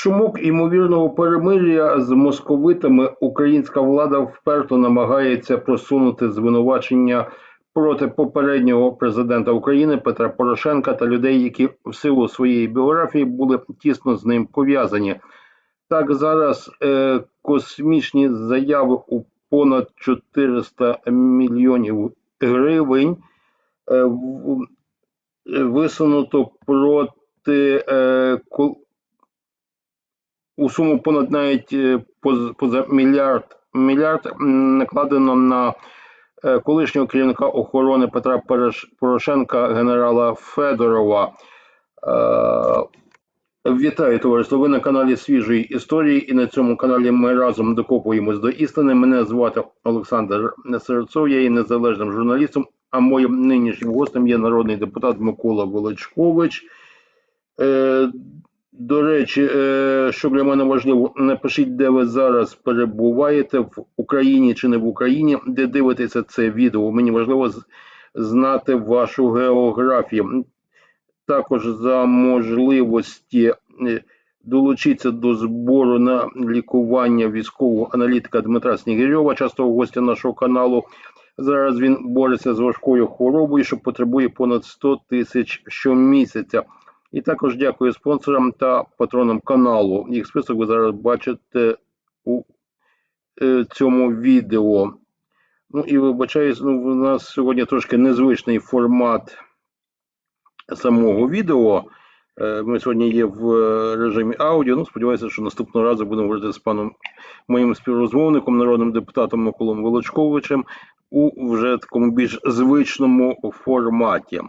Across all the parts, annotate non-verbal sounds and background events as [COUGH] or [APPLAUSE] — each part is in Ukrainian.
шумок імовірного перемир'я з московитами українська влада вперто намагається просунути звинувачення проти попереднього президента України Петра Порошенка та людей, які в силу своєї біографії були тісно з ним пов'язані. Так, зараз е, космічні заяви у понад 400 мільйонів гривень е, е, висунуто проти е, суму понад навіть е, поза мільярд мільярд накладено на е, колишнього керівника охорони Петра Порошенка генерала Федорова. Е, Вітаю, товариство. Ви на каналі свіжої історії, і на цьому каналі ми разом докопуємось до істини. Мене звати Олександр Серцов, я є незалежним журналістом, а моїм нинішнім гостем є народний депутат Микола Величкович. До речі, е, що для мене важливо, напишіть, де ви зараз перебуваєте в Україні чи не в Україні, де дивитеся це відео. Мені важливо знати вашу географію. Також за можливості е, долучитися до збору на лікування військового аналітика Дмитра Снігирьова, частого гостя нашого каналу. Зараз він бореться з важкою хворобою, що потребує понад 100 тисяч щомісяця. І також дякую спонсорам та патронам каналу. Їх список ви зараз бачите у е, цьому відео. Ну і вибачаюсь, ну, у нас сьогодні трошки незвичний формат самого відео. Е, Ми сьогодні є в е, режимі аудіо. Ну, сподіваюся, що наступного разу будемо говорити з паном моїм співрозмовником, народним депутатом Миколом Волочковичем у вже такому більш звичному форматі.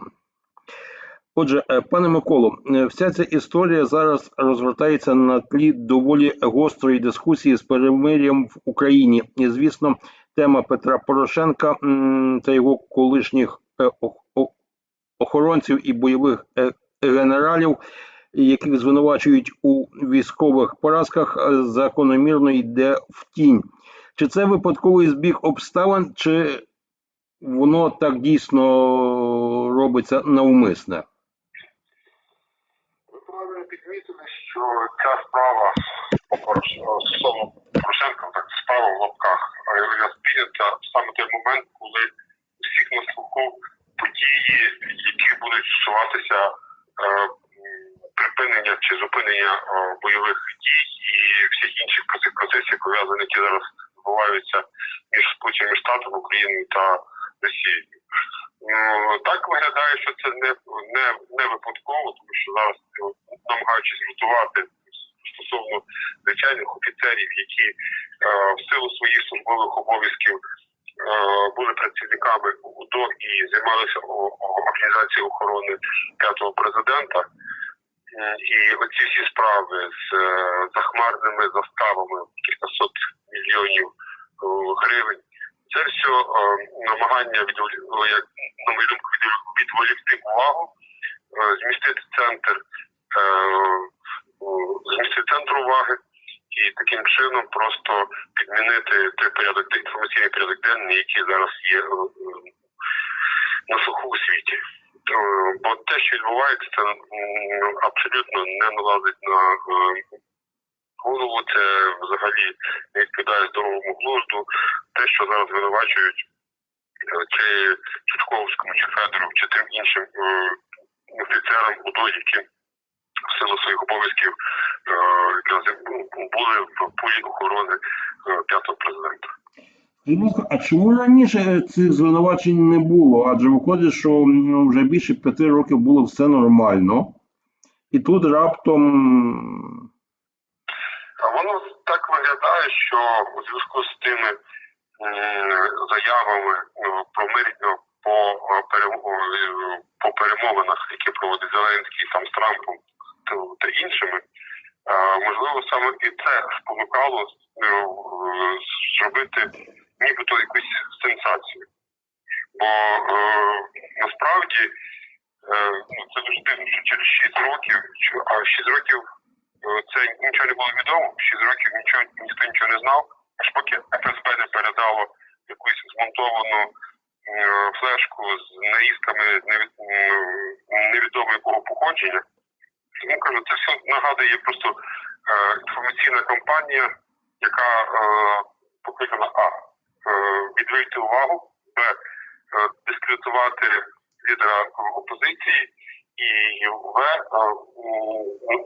Отже, е, пане Миколо, е, вся ця історія зараз розгортається на тлі доволі гострої дискусії з перемир'ям в Україні. І, звісно, тема Петра Порошенка та його колишніх е, охоронців і бойових генералів, яких звинувачують у військових поразках, закономірно йде в тінь. Чи це випадковий збіг обставин, чи воно так дійсно робиться навмисне? Що ця справа стосовно Порошенка, так справа в лапках, е, сприйнята саме той момент, коли всіх на слуху події, які будуть стосуватися е, припинення чи зупинення е, бойових дій і всіх інших проце- процесів, пов'язаних, які зараз відбуваються між Сполученими Штатами, Україною та Росією. Ну, так виглядає, що це не, не, не випадково, тому що зараз е, намагаючись готувати стосовно звичайних офіцерів, які е, в силу своїх службових обов'язків е, були працівниками УДО і займалися організацією охорони п'ятого президента. І оці всі справи з е, захмарними заставами кількасот мільйонів е, гривень. Це все е, намагання відволі- о, як відволікти увагу, е, змістити центр, е, змістити центр уваги і таким чином просто підмінити той порядок інформаційний порядок денний, який зараз є е, на слуху у світі. Бо те, що відбувається, це абсолютно не налазить на голову, це взагалі не відповідає здоровому глузду. Те, що зараз звинувачують е, чи Чутковському, чи Федоров, чи тим іншим е, офіцерам УДО, які в силу своїх обов'язків е, були в пулі охорони е, п'ятого президента. Ласка, а чому раніше цих звинувачень не було? Адже виходить, що ну, вже більше п'яти років було все нормально, і тут раптом А воно так виглядає, що у зв'язку з тими заявами е, про мир е, по, е, е, по перемовинах, які проводить Зеленський там з Трампом та- іншими, е, можливо, саме і це спонукало е, е, зробити нібито якусь сенсацію. Бо е, насправді е, ну, це дуже дивно, що через 6 років, а 6 років е, це нічого не було відомо, 6 років нічого ніхто нічого не знав, аж поки ФСБ не передало якусь змонтовану е, флешку з нарізками невідомо якого походження. Тому кажу, це все нагадує просто інформаційна кампанія, яка е, покликана А. е, Відвести увагу, Б. е, Дискредитувати лідера опозиції і В. е,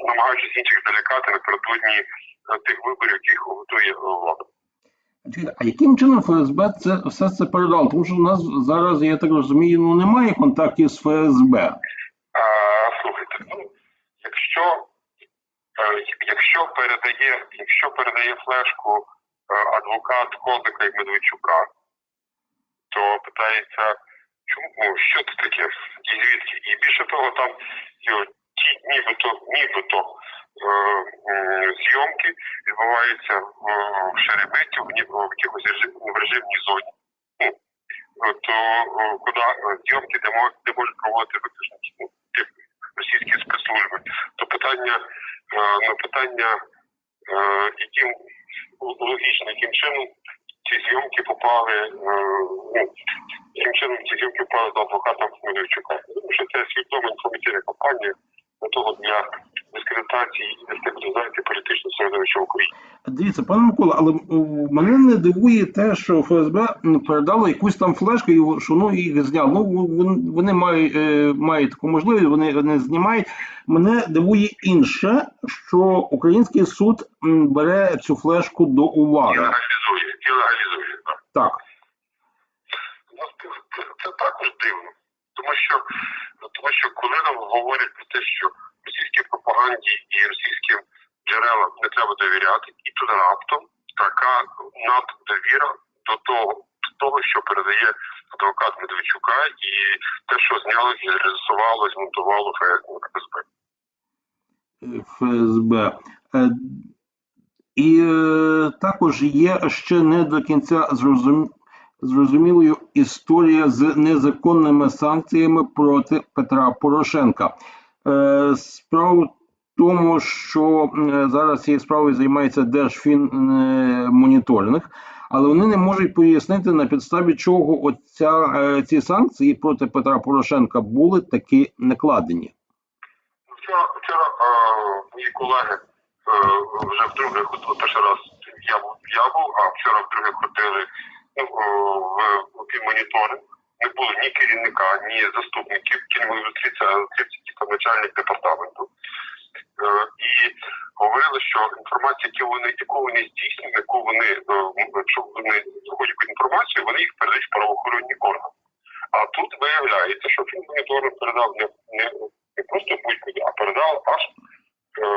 намагаючись інших залякати напередодні е, тих виборів, яких готує е, влада. А яким чином ФСБ це все це передало? Тому що у нас зараз, я так розумію, ну немає контактів з ФСБ. А, слухайте, ну, якщо, е, якщо передає, якщо передає флешку е, адвокат Козика і Медведчука, то питається, чому ну, що це таке і звідки? І більше того, там йо, ті нібито, нібито зйомки відбуваються в, в Шереметі, в, якихось в режимній зоні. Ну, е, то е, куди е, зйомки, де, мо- де можуть проводити виключно ну, російські спецслужби, то питання е, на питання, е, яким логічно, яким чином ці зйомки попали, е, ну, яким чином ці зйомки попали до адвоката Хмельничука. Тому що це свідома інформаційна кампанія для того для дискредитації і дестабілізації політичного середовища в Україні. Дивіться, пане Микола, але мене не дивує те, що ФСБ передало якусь там флешку, і що ну їх зняв. Ну вони мають, е, мають таку можливість, вони не знімають. Мене дивує інше, що український суд бере цю флешку до І уваги. легалізує, і легалізує. Так. Так. Ну, це, також дивно. Тому що, тому що коли нам говорять про те, що російській пропаганді і російським джерелам не треба довіряти, і тут раптом така наддовіра до того, до того, що передає адвокат Медведчука, і те, що зняло і зрежисувало, змонтувало ФСБ. ФСБ. Е, І е, також є ще не до кінця зрозум... зрозумілою історія з незаконними санкціями проти Петра Порошенка. Е, Справа в тому, що е, зараз цією справою займається Держфінмоніторинг, але вони не можуть пояснити на підставі чого оця, е, ці санкції проти Петра Порошенка були таки накладені. Вчора, вчора мої колеги вже вдруге ходили перший раз. Я був, я був, а вчора вдруге ходили ну, е, в, в фінмоніторинг. Не було ні керівника, ні заступників, зустрітися там начальник департаменту. Е, і говорили, що інформація, яку вони, яку вони здійснюють, яку вони, е, якщо вони якусь інформацію, вони їх передають в правоохоронні органи. А тут виявляється, що фінмоніторинг передав не, не, не просто будь-куди, а передав аж е,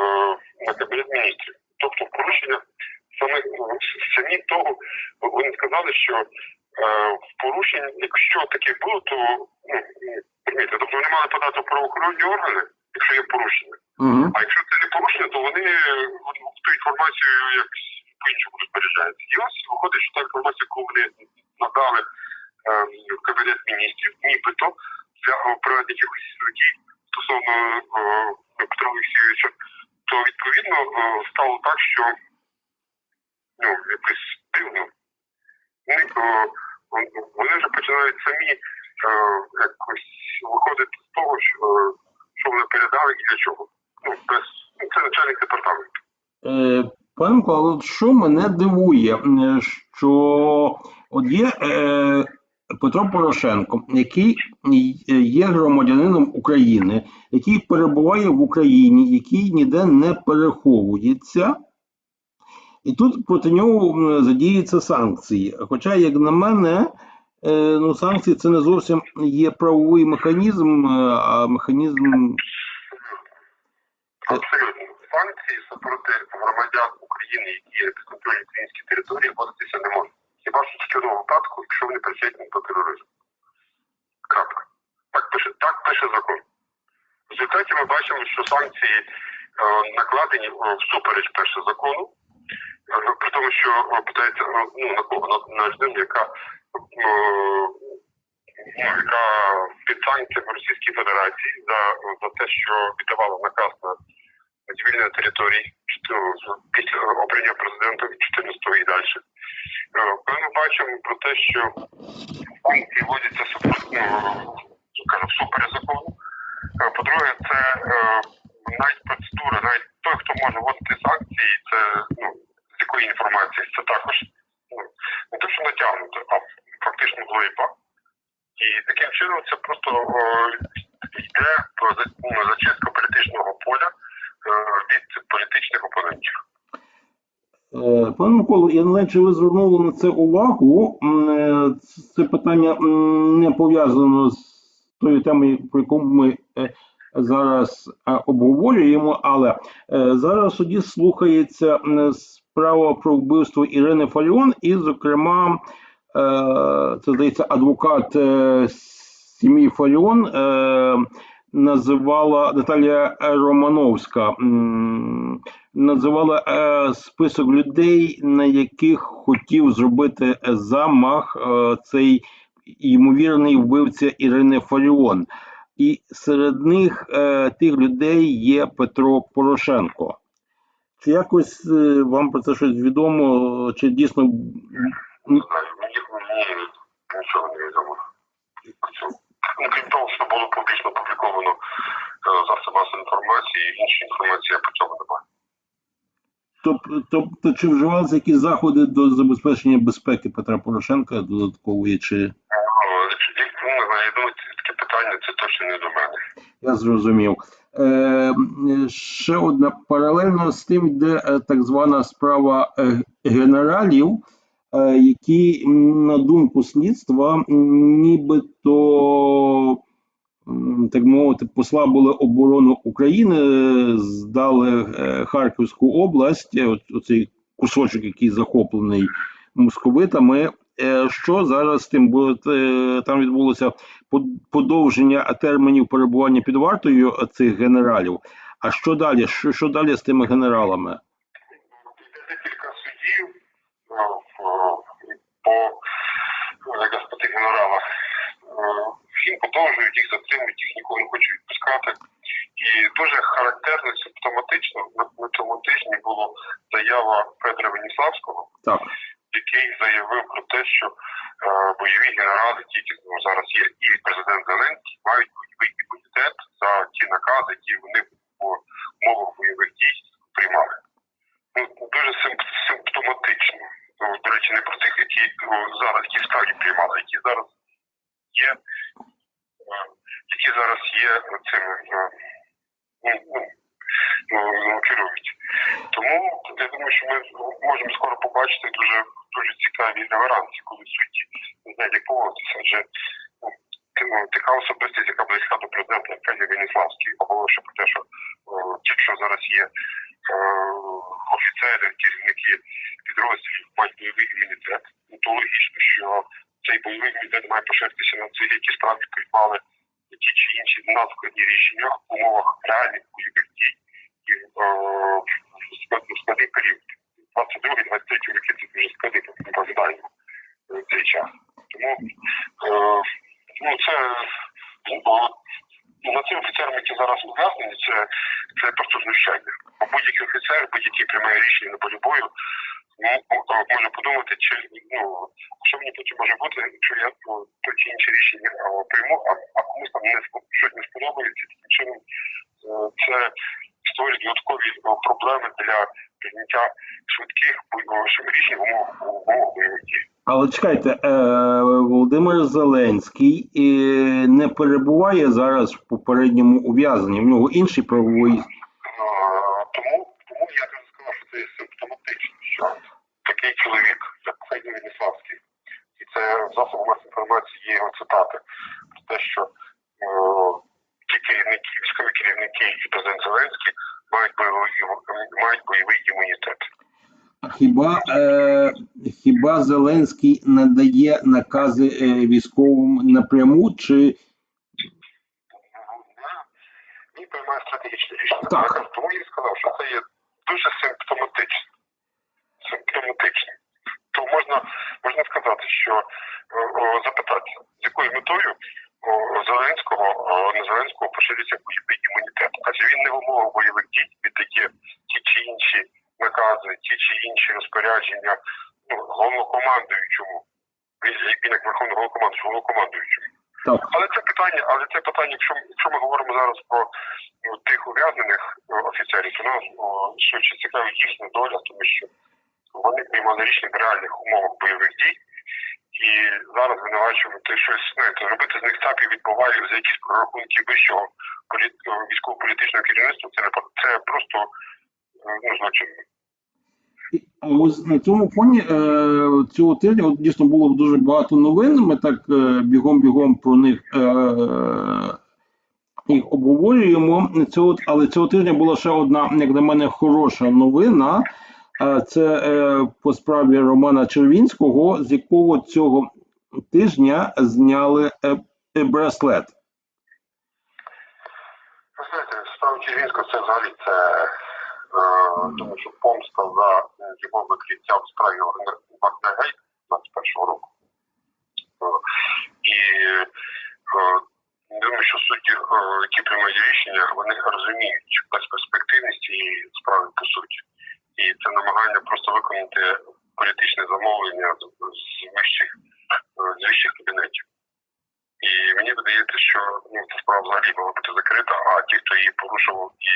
на кабінет міністрів. Тобто порушення саме самі того, вони сказали, що в порушень, якщо таке було, то ну, розумієте, тобто вони мали подати в правоохоронні органи, якщо є порушення. Угу. А якщо це не порушення, то вони ту інформацію якось по-іншому розпоряджаються. І ось виходить, що та інформація, яку вони надали е, в кабінет міністрів, нібито для е, проведення якихось дій стосовно е, Петра Олексійовича, то відповідно е, стало так, що ну, якось дивно. Вони, е, вони вже починають самі е, якось виходити з того, що, що вони передали і для чого. Ну, без, ну, це начальник департаменту. Е, Пане Микола, що мене дивує, е, що от є е, Петро Порошенко, який є громадянином України, який перебуває в Україні, який ніде не переховується, і тут проти нього м, задіюються санкції. Хоча, як на мене, е, ну, санкції це не зовсім є правовий механізм, е, а механізм Абсолютно. Санкції супроти громадян України, які є підконтрольні українській території, вводитися не можуть. Хіба що тільки в одному випадку, якщо вони причетні до тероризму. Крапка. Так пише, так пише закон. В результаті ми бачимо, що санкції е, накладені всупереч перше закону, при тому, що е, питається е, ну, на кого на, на людину, яка, е, ну, яка під санкціями Російської Федерації за, за те, що віддавала наказ на звільнення територій після обрання президента від 14-го і далі. Коли ми бачимо про те, що санкції вводяться супроти, ну, закону. По-друге, це навіть процедура, навіть той, хто може вводити санкції, це ну з якої інформації, це також ну, не те, що натягнуто, а фактично глиба. І таким чином це просто о, йде про ну, зачистка політичного поля е, від політичних опонентів. Е, Пане Миколо, я не знаю, чи ви звернули на це увагу. Е, Це питання не пов'язано з тою темою, про яку ми е, зараз е, обговорюємо, але е, зараз суді слухається справа про вбивство Ірини Фаріон, і, зокрема, е, це здається, адвокат сім'ї Фаріон називала Наталія Романовська. називала список людей, на яких хотів зробити замах цей ймовірний вбивця Ірини Фаріон. І серед них е, тих людей є Петро Порошенко. Чи якось е, вам про це щось відомо? Чи дійсно мені нічого не відомо. Ну, крім того, що було публічно опубліковано е, засоби інформації, інші інформації я по цьому немає. Тоб- тобто, чи вживалися якісь заходи до забезпечення безпеки Петра Порошенка додаткової, чи Ну, якщо- як- ну, не знаю, я думаю, це таке питання, не до мене. Я зрозумів. Е, ще одна паралельно з тим йде е, так звана справа е, генералів, які, на думку слідства, нібито, так мовити, послабили оборону України, здали Харківську область, оцей кусочок, який захоплений московитами. Е, Що зараз тим буде? Е, Там відбулося подовження термінів перебування під вартою цих генералів. А що далі? Що, що далі з тими генералами? Декілька судів е, по ну, якраз по тих генералах. Їм подовжують, їх затримують, їх нікого не хочуть відпускати. І дуже характерно, симптоматично на цьому тижні була заява Федора Веніславського, Так, який заявив про те, що е, бойові генерали, які ну, зараз є, і президент Зеленський, мають бойовий імунітет за ті накази, які вони по умовах бойових дій приймали. Ну, дуже сим- симптоматично. Ну, до речі, не про тих, які ну, зараз які справді приймали, які зараз є, е, які зараз є цими е, ну, ну, ну, ну, керують. Тому я думаю, що ми можемо скоро побачити дуже дуже цікаві реверанси, коли судді не знають, як поводитися. Адже ну, ну, така особистість, яка близька до президента, як Федір Веніславський, оголошує про те, що е, якщо зараз є е, офіцери, керівники підрозділів мають бойовий імунітет, ну, то логічно, що цей бойовий імунітет має поширитися на цих, які справді приймали ті чи інші надскладні рішення в умовах реальних бойових дій і е, в складний період. 22-23 роки це дуже складний, ми пам'ятаємо цей час. Тому е, ну, це е, над цим офіцером, які зараз ув'язнені, це, це просто знущання. Будь-який офіцер, будь-який приймає рішення на полі бою, ну, може подумати, чи ну що мені потім може бути, якщо я ну, то чи інше рішення прийму, а, а комусь там не спо- щось не сподобається, таким чином е, це створює додаткові проблеми для прийняття швидких рішень в умовах в бойових дій. але чекайте, е, Володимир Зеленський е, не перебуває зараз в попередньому ув'язненні. В нього інший правовий. Е, Тому, тому я би сказав, що це симптоматично, що такий чоловік, як Федір Веніславський, і це в засобах масової інформації є його цитати про те, що е, ті керівники, військові керівники і президент Зеленський мають бойовий мають бойовий імунітет. Хіба, е, хіба Зеленський надає накази е, військовим напряму, чи Він приймає стратегічне рішення. Так. Тому я сказав, що це є дуже симптоматично. Симптоматично. То можна, можна сказати, що е, о, запитати, з якою метою о, Зеленського, на Зеленського поширюється бойовий імунітет. Адже він не в умовах бойових дій віддає ті чи інші накази, ті чи інші розпорядження ну, головнокомандуючому. Він, як верховний головнокомандуючий, головнокомандуючому. Так. Але це питання, але це питання, якщо, якщо ми говоримо зараз про ну, тих ув'язнених е, офіцерів, то нас швидше цікавить їхня доля, тому що вони приймали рішення в реальних умовах бойових дій. І зараз звинувачувати щось, знаєте, робити з них цапів відбувають за якісь прорахунки вищого політ... е, військово-політичного керівництва, це не це просто е, ну, злочин. Ось на цьому фоні е, цього тижня от дійсно було дуже багато новин. Ми так е, бігом-бігом про них їх обговорюємо. Цього, але цього тижня була ще одна, як на мене, хороша новина. Це е, по справі Романа Червінського, з якого цього тижня зняли е, е, браслет. Справа Червінського це взагалі це тому що помста за його викриття в справі Вагнергейт 21 року. І думаю, що судді, які приймають рішення, вони розуміють безперспективність цієї справи по суті. І це намагання просто виконати політичне замовлення з з вищих, е, з вищих кабінетів. І мені видається, що ну, ця справа взагалі мала бути закрита, а ті, хто її порушував і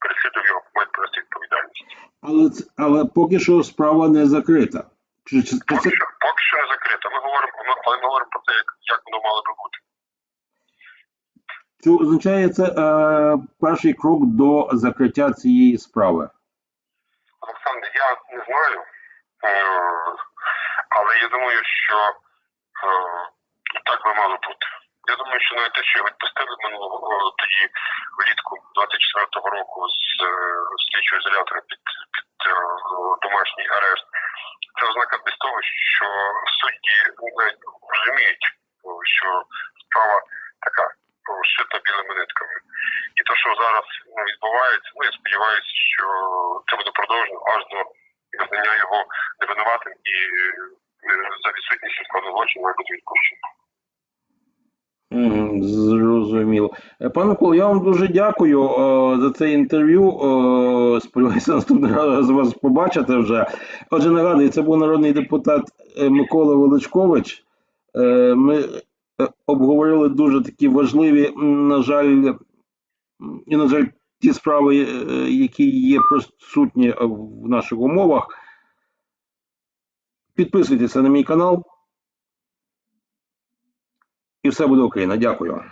переслідував його, мають понести відповідальність. Але, але поки що справа не закрита. Чи, чи, чи Поки це, що, поки що не закрита. Ми говоримо, ми, але ми говоримо про те, як, як воно мало би бути. чи означає це е, перший крок до закриття цієї справи? Знаю, е, але я думаю, що е, так би мало бути. Я думаю, що навіть те, що його відпустили минулого тоді влітку 24-го року з е, слідчого ізолятора під, під домашній арешт, це ознака без того, що судді розуміють, що справа така шита білими нитками. І те, що зараз відбувається, ну я сподіваюся, що це буде продовжено аж до визнання його невинуватим і е, за відсутністю складу злочину має бути відпущено. Зрозуміло. Е, Пане Микола, я вам дуже дякую е, за це інтерв'ю. Е, сподіваюся, [LAUGHS] наступний раз вас побачити вже. Отже, нагадую, це був народний депутат е, Микола Величкович. Е, ми е, обговорили дуже такі важливі, на жаль, і, на жаль, ті справи, е, які є присутні в наших умовах. Підписуйтеся на мій канал. І все буде Україна. Дякую.